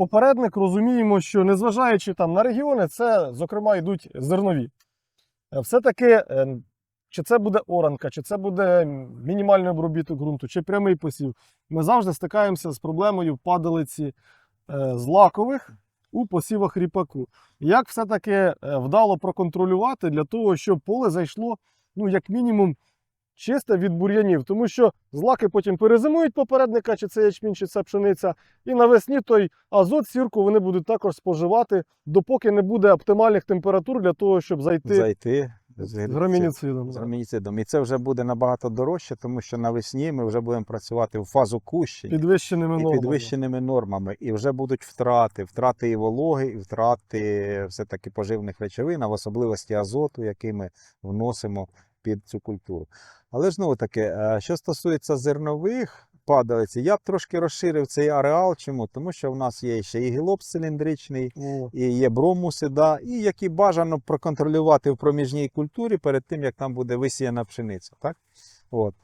попередник розуміємо, що незважаючи там на регіони, це, зокрема, йдуть зернові. Е, Все-таки, е, чи це буде оранка, чи це буде мінімальний обробіток ґрунту, чи прямий посів, ми завжди стикаємося з проблемою падалиці е, злакових у посівах ріпаку. Як все-таки вдало проконтролювати для того, щоб поле зайшло, ну, як мінімум, чисте від бур'янів, тому що злаки потім перезимують попередника, чи це ячмінь, чи це пшениця, і навесні той азот, сірку вони будуть також споживати, допоки не буде оптимальних температур для того, щоб зайти Зайти з з гербіцидом. з гербіцидом. І це вже буде набагато дорожче, тому що навесні ми вже будемо працювати в фазу кущення. Підвищеними і нормами. підвищеними нормами, і вже будуть втрати, втрати і вологи, і втрати все-таки поживних речовин, а в особливості азоту, який ми вносимо під цю культуру. Але ж знову таки, е, що стосується зернових падалиці, я б трошки розширив цей ареал. Чому? Тому що в нас є ще і гілоп циліндричний, mm. і є бромуси, да, і які бажано проконтролювати в проміжній культурі перед тим, як там буде висіяна пшениця. Так? От.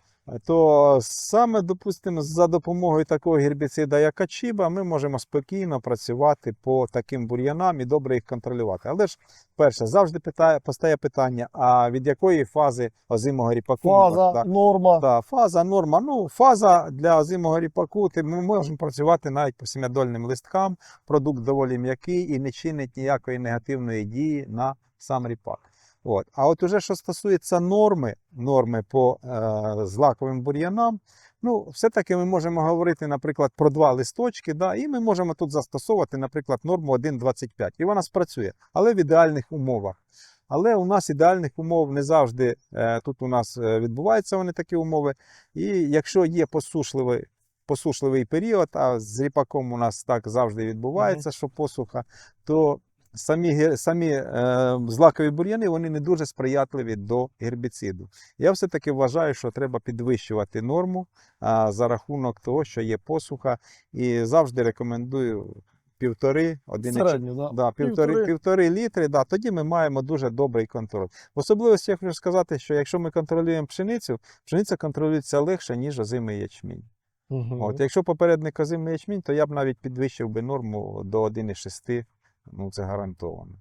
То саме, допустимо, за допомогою такого гербіцида, як Ачіба, ми можемо спокійно працювати по таким бур'янам і добре їх контролювати. Але ж, перше, завжди питає, постає питання: а від якої фази озимого ріпаку? фаза, Так, норма. так, фаза, норма. Ну, фаза для озимого ріпаку, ти- ми можемо працювати навіть по сім'ядольним листкам. Продукт доволі м'який і не чинить ніякої негативної дії на сам ріпак. От. А от уже що стосується норми, норми по е, злаковим бур'янам, ну, все-таки ми можемо говорити, наприклад, про два листочки, да, і ми можемо тут застосовувати, наприклад, норму 1,25. І вона спрацює, але в ідеальних умовах. Але у нас ідеальних умов не завжди е, тут у нас е, відбуваються вони такі умови. І якщо є посушливий, посушливий період, а з ріпаком у нас так завжди відбувається, що посуха, то самі, самі е, злакові бур'яни вони не дуже сприятливі до гербіциду. Я все-таки вважаю, що треба підвищувати норму а, за рахунок того, що є посуха, і завжди рекомендую півтори, один Середньо, да. Да, півтори, Півтори. півтори літри, да, тоді ми маємо дуже добрий контроль. В особливості я хочу сказати, що якщо ми контролюємо пшеницю, пшениця контролюється легше, ніж озимий ячмінь. Мгм. От, якщо попередник озимий ячмінь, то я б навіть підвищив би норму до 1,6, ну це гарантовано.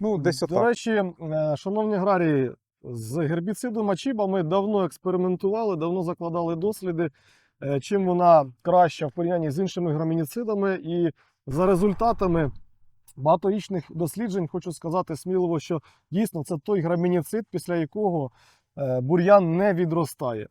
Ну, десь До отак. речі, е, шановні аграрії, з гербіцидом Ачіба ми давно експериментували, давно закладали досліди, е, чим вона краща в порівнянні з іншими грамініцидами. І за результатами багаторічних досліджень хочу сказати сміливо, що дійсно це той грамініцид, після якого е, бур'ян не відростає.